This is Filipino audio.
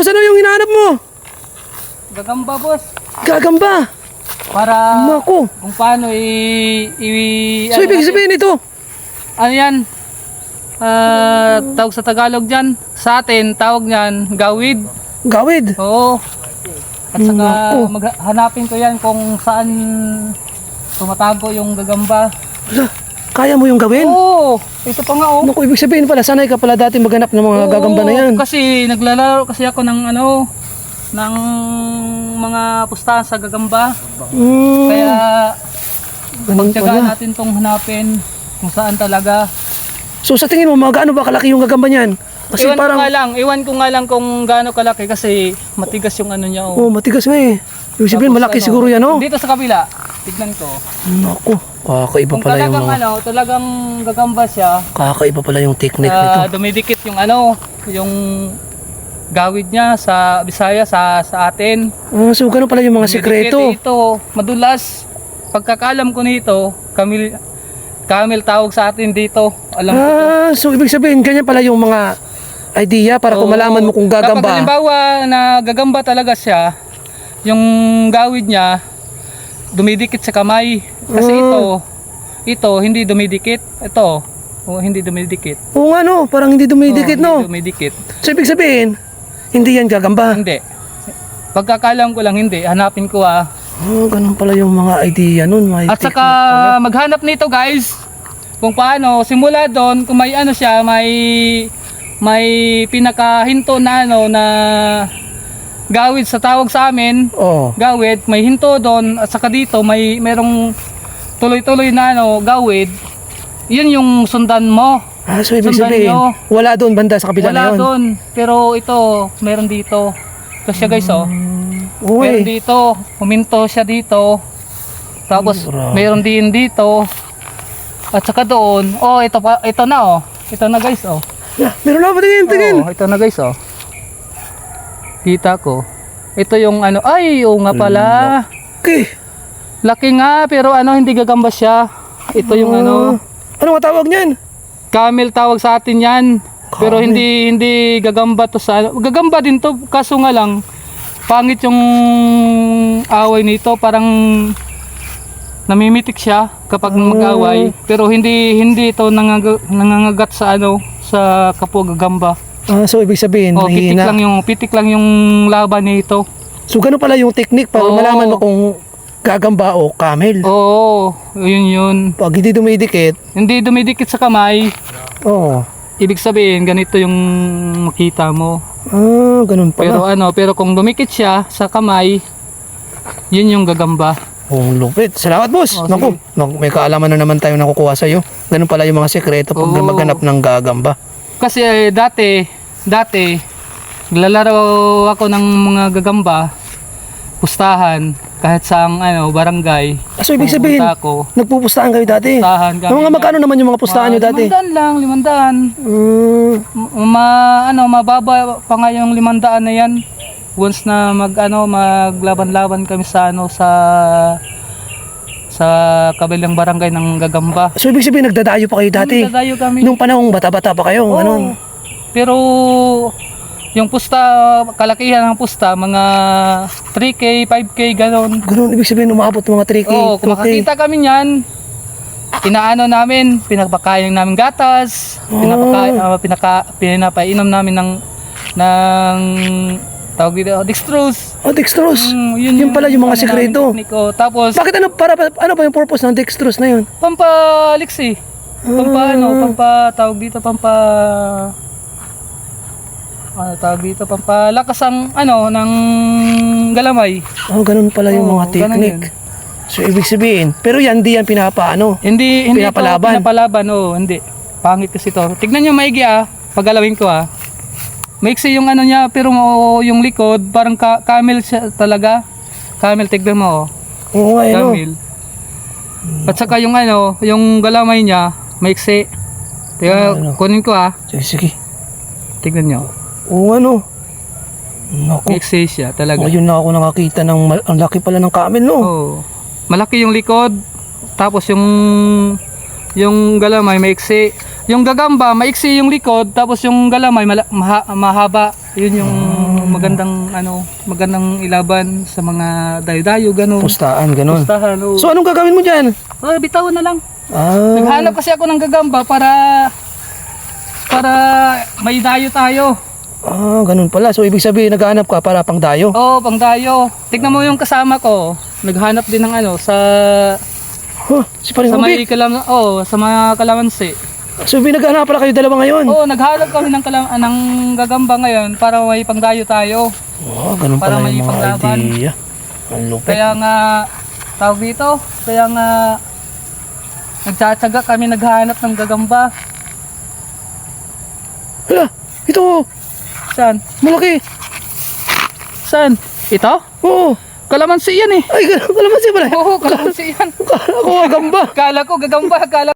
boss, ano yung hinahanap mo? Gagamba boss. Gagamba. Para Naku. kung paano i... i So, ano ibig sabihin ito? Ano yan? Ah, tawag sa Tagalog dyan. Sa atin, tawag niyan, gawid. Gawid. Oo. At saka Naku. maghanapin ko yan kung saan tumatago yung gagamba. Ala, Kaya mo yung gawin? Oo, ito pa nga oh. Naku, ibig sabihin pala, sanay ka pala dati maghanap ng mga Oo, gagamba na yan. Kasi naglalaro kasi ako ng ano, ng mga pustahan sa gagamba. Mm, Kaya pagtyagaan natin tong hanapin kung saan talaga. So sa tingin mo, mga gaano ba kalaki yung gagamba niyan? Kasi iwan parang, ko nga lang, iwan ko nga lang kung gaano kalaki kasi matigas yung ano niya. Oh. oh, matigas nga eh. Ibig sabihin, malaki ano, siguro yan, oh. Dito sa kabila, tignan ko. Naku, kakaiba Kung pala yung talagang mga, ano, talagang gagamba siya, kakaiba pala yung technique nito. ah, dumidikit yung ano, yung gawid niya sa Bisaya sa sa atin. Ah, so ganun pala yung mga Dumidikit sekreto. Ito, madulas. Pagkakalam ko nito, Kamil Kamil tawag sa atin dito. Alam ko. Ah, so ibig sabihin, ganyan pala yung mga idea para kung malaman mo kung Kapag gagamba. halimbawa na gagamba talaga siya, yung gawid niya dumidikit sa kamay. Kasi Ah. ito, ito hindi dumidikit. Ito, oh, hindi dumidikit. Oo nga no, parang hindi dumidikit Oo, no. Hindi dumidikit. So ibig sabihin, hindi yan gagamba. Hindi. Pagkakalam ko lang hindi, hanapin ko ah. Oh, ganun pala yung mga idea nun. May At saka maghanap nito guys. Kung paano, simula doon, kung may ano siya, may may pinakahinto na ano na gawid sa tawag sa amin, Oh. gawid, may hinto doon at saka dito may merong tuloy-tuloy na ano, gawid. Yun yung sundan mo. Ah, so ibig Sundan sabihin, nyo. wala doon banda sa kabila na Wala yun. doon. Pero ito, meron dito. Ito siya guys oh. Meron Uy, dito, huminto siya dito. Tapos Grabe. meron din dito. At saka doon, oh ito pa, ito na oh. Ito na guys oh. Meron na ba tingin, tingin? Oh, ito na guys oh. Kita ko. Ito yung ano, ay, oo nga pala. Okay. Laki nga, pero ano, hindi gagamba siya. Ito yung ano, Ano nga tawag niyan? camel tawag sa atin yan. Pero Camel. hindi hindi gagamba to sa ano. Gagamba din to, kaso nga lang, pangit yung away nito. Parang namimitik siya kapag Oh. mag-away. Pero hindi hindi ito nangaga, nangangagat sa ano, sa kapwa gagamba. Ah, so ibig sabihin, Oh, pitik mahina. lang yung pitik lang yung laban nito. So ganun pala yung technique para Oo. malaman mo kung gagamba o camel. Oo, yun yun. Pag hindi dumidikit, Hindi dumidikit sa kamay. oh. Ibig sabihin, ganito yung makita mo. Ah, ganun Pero pala. ano, pero kung dumikit siya sa kamay, yun yung gagamba. Oh, lupit. Salamat, boss. Oh, Naku, naku, may kaalaman na naman tayo nakukuha sa iyo. Ganun pala yung mga sekreto pag Oo. maghanap ng gagamba. Kasi eh, dati, dati, naglalaro ako ng mga gagamba, pustahan, kahit sa ano, barangay. Ah, so ibig sabihin, Pupunta ako, nagpupustahan kayo dati? pustahan kami. Mga magkano naman yung mga pustahan nyo dati? Limandaan lang, limandaan. Mm, Ma, ano, mababa pa nga yung limandaan na yan. Once na mag, ano, maglaban-laban kami sa, ano, sa, sa kabilang barangay ng Gagamba. so ibig sabihin, nagdadayo pa kayo dati? Dadayo kami. Nung panahong bata-bata pa kayo, Oo. ganun? Pero, yung pusta, kalakihan ng pusta, mga 3K, 5K, ganon. Ganun, ibig sabihin, umabot mga 3K, Oo, 2K. kung makakita kami niyan, inaano namin, pinapakain namin gatas, pinapakain, ah, pinaka, pinapainom namin ng, ng, tawag dito, dextrose. Oh, dextrose. Mm, Yun pala yung mga ano namin, technique, oh. Tapos, Bakit ano, para, ano ba yung purpose ng dextrose na yun? pampaliksi. Pampa, ano, pampa, tawag dito, pampa, ano tawag dito, pampalakas ang, ano, ng galamay. Oh, ganun pala yung Oo, mga technique. So, ibig sabihin, pero yan, di yan pinapaano. Hindi, hindi Pinapalaban? to pinapalaban, oh, hindi. Pangit kasi to. Tignan nyo maigi ah, pagalawin ko ah. Maiksi yung ano niya, pero oh, yung likod, parang ka- camel siya talaga. Camel, tignan mo oh. Oo nga, ano. Camel. At saka yung ano, yung galamay niya, maiksi. Tiga, Ano? kunin ko ah. Sige, sige. Tignan nyo. Oo, ano. Naku. Maiksi siya talaga. Ngayon na ako nakakita ng, mal- ang laki pala ng camel, no? Oh. Malaki yung likod, tapos yung yung galamay maiksi. Yung gagamba, maiksi yung likod, tapos yung galamay mala- maha- mahaba. Yun yung magandang ano, magandang ilaban sa mga dayo-dayo ganun. Pustaan, ganun. Pustahan, oh. So anong gagawin mo dyan? Oh, bitawan na lang. Ah, Naghanap kasi ako ng gagamba para para may dayo tayo. ah, ganun pala. So ibig sabihin naghahanap ka para pang dayo. Oo, pang dayo. Tignan mo yung kasama ko. Naghanap din ng ano sa Huh, si Paring sa may Ubik. kalam oh, sa mga kalamansi. So binaghanap pala kayo dalawa ngayon. Oo, naghanap kami ng kalam ng gagamba ngayon para may pangdayo tayo. Oh, ganun Para pala may yung mga panglaban. idea. Ang lupit. Kaya nga tawag dito, kaya nga nagtsatsaga kami naghahanap ng gagamba. Hala, ito, Saan? malaki. Saan? Ito? Oo. Kalamansi yan eh. Ay, ganun pala. Oo, kalamansi yan. Ako, gamba. Kala ko gagamba, kala